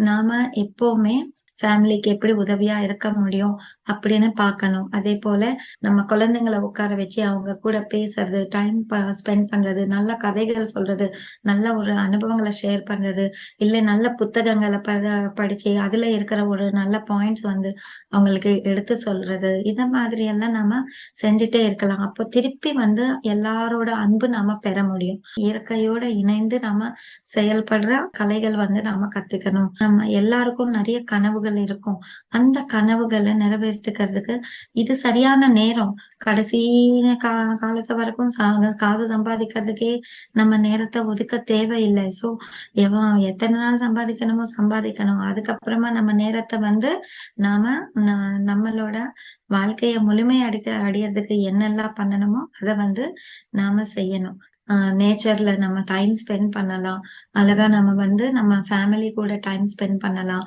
நாம எப்பவுமே ஃபேமிலிக்கு எப்படி உதவியா இருக்க முடியும் அப்படின்னு பார்க்கணும். அதே போல நம்ம குழந்தைங்கள உட்கார வச்சு அவங்க கூட பேசுறது, டைம் ஸ்பெண்ட் பண்றது, நல்ல கதைகள் சொல்றது, நல்ல ஒரு அனுபவங்களை ஷேர் பண்றது, இல்ல நல்ல புத்தகங்கள ப படிச்சு அதுல இருக்கிற ஒரு நல்ல பாயிண்ட்ஸ் வந்து அவங்களுக்கு எடுத்து சொல்றது. இத மாதிரி எல்லாம் நம்ம செஞ்சுட்டே இருக்கலாம். அப்போ திருப்பி வந்து எல்லாரோட அன்பு நாம பெற முடியும். இயற்கையோட இணைந்து நம்ம செயல்படுற கலைகள் வந்து நாம கத்துக்கணும். நம்ம எல்லாருக்கும் நிறைய கனவுகள் இருக்கும். அந்த கனவுகளை நிறைவேற்றுக்கிறதுக்கு இது சரியான நேரம். கடைசி கா காலத்து வரைக்கும் சா காசு சம்பாதிக்கிறதுக்கே நம்ம நேரத்தை ஒதுக்க தேவையில்லை சோ எவன் எத்தன நாள் சம்பாதிக்கணுமோ சம்பாதிக்கணும். அதுக்கப்புறமா நம்ம நேரத்தை வந்து நாம நம்மளோட வாழ்க்கைய முழுமை அடிக்க அடையறதுக்கு என்னெல்லாம் பண்ணணுமோ அத வந்து நாம செய்யணும். நேச்சர்ல நம்ம டைம் ஸ்பெண்ட் பண்ணலாம். அழகா நம்ம வந்து நம்ம ஃபேமிலி கூட டைம் ஸ்பெண்ட் பண்ணலாம்.